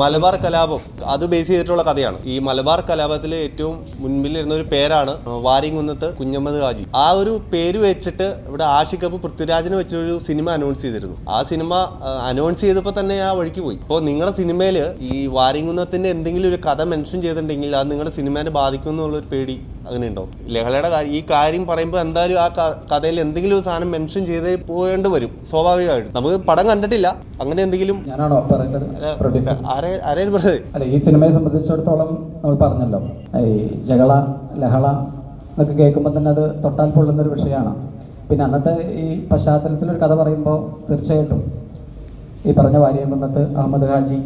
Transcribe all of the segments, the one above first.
മലബാർ കലാപം അത് ബേസ് ചെയ്തിട്ടുള്ള കഥയാണ്. ഈ മലബാർ കലാപത്തിൽ ഏറ്റവും മുൻപിൽ ഇരുന്ന ഒരു പേരാണ് വാരിങ്ങുന്നത്ത് കുഞ്ഞമ്മദ് ഹാജി. ആ ഒരു പേര് വെച്ചിട്ട് ഇവിടെ ആഷിക്കപ്പ് പൃഥ്വിരാജിനെ വെച്ചൊരു സിനിമ അനൗൺസ് ചെയ്തിരുന്നു. ആ സിനിമ അനൗൺസ് ചെയ്തപ്പോൾ തന്നെ ആ വഴിക്ക് പോയി. ഇപ്പോൾ നിങ്ങളുടെ സിനിമയിൽ ഈ വാരിങ്ങുന്നത്തിന്റെ എന്തെങ്കിലും ഒരു കഥ മെൻഷൻ ചെയ്തിട്ടുണ്ടെങ്കിൽ അത് നിങ്ങളുടെ സിനിമേനെ ബാധിക്കും എന്നുള്ളൊരു പേടി അങ്ങനെയുണ്ടോ ലഹളയുടെ കാര്യം ഈ കാര്യം പറയുമ്പോൾ എന്തായാലും ആ കഥയിൽ എന്തെങ്കിലും ഒരു സാധനം മെൻഷൻ ചെയ്ത് പോകേണ്ടി വരും സ്വാഭാവികമായിട്ടും. നമുക്ക് പടം കണ്ടിട്ടില്ല. അങ്ങനെ എന്തെങ്കിലും ഞാനാണോ പറയുന്നത് പ്രൊഡ്യൂസർ ആരെയും പറഞ്ഞത്? അല്ല ഈ സിനിമയെ സംബന്ധിച്ചിടത്തോളം നമ്മൾ പറഞ്ഞല്ലോ. ഈ ജഗള ലഹള എന്നൊക്കെ കേൾക്കുമ്പോൾ തന്നെ അത് തൊട്ടാൽ പൊള്ളുന്ന ഒരു വിഷയമാണ്. പിന്നെ അന്നത്തെ ഈ പശ്ചാത്തലത്തിലൊരു കഥ പറയുമ്പോൾ തീർച്ചയായിട്ടും ഈ പറഞ്ഞ വാര്യംകുന്നത്ത് അഹമ്മദ് ഹാജി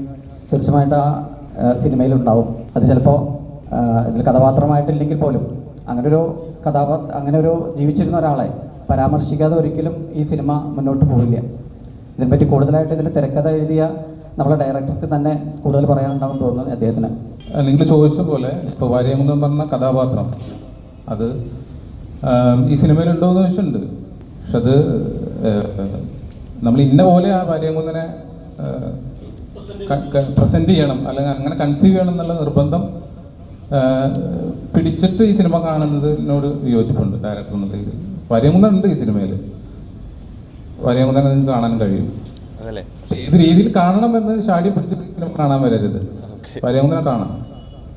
തീർച്ചയായിട്ടും ആ ആ, സിനിമയിലുണ്ടാവും. അത് ചിലപ്പോൾ ഇതിൽ കഥാപാത്രമായിട്ടില്ലെങ്കിൽ പോലും അങ്ങനെ ഒരു കഥാപാത്ര അങ്ങനെ ഒരു ജീവിച്ചിരുന്ന ഒരാളെ പരാമർശിക്കാതെ ഒരിക്കലും ഈ സിനിമ മുന്നോട്ട് പോവില്ല. ഇതിനെപ്പറ്റി കൂടുതലായിട്ട് ഇതിൽ തിരക്കഥ എഴുതിയ നമ്മുടെ ഡയറക്ടർക്ക് തന്നെ കൂടുതൽ പറയാനുണ്ടാവും തോന്നുന്നു അദ്ദേഹത്തിന്. നിങ്ങൾ ചോദിച്ച പോലെ ഇപ്പോൾ വാര്യകുന്നം പറഞ്ഞ കഥാപാത്രം അത് ഈ സിനിമയിലുണ്ടോ എന്ന് ചോദിച്ചിട്ടുണ്ട്. പക്ഷെ അത് നമ്മൾ ഇന്ന പോലെ ആ വാര്യംകുന്നനെ പ്രസന്റ് ചെയ്യണം അല്ലെങ്കിൽ അങ്ങനെ കൺസീവ് ചെയ്യണം എന്നുള്ള നിർബന്ധം പിടിച്ചിട്ട് ഈ സിനിമ കാണുന്നതിനോട് വിയോജിപ്പുണ്ട് ഡയറക്ടർ എന്നുള്ള രീതിയിൽ. വാര്യകുന്നൻ ഉണ്ട് ഈ സിനിമയിൽ വാര്യകുന്നനെ നിങ്ങൾക്ക് കാണാൻ കഴിയും. ഏത് രീതിയിൽ കാണണമെന്ന് ഷാഡി പിടിച്ചിട്ട് ഈ സിനിമ കാണാൻ വരരുത്. വാര്യകുന്നനെ കാണാം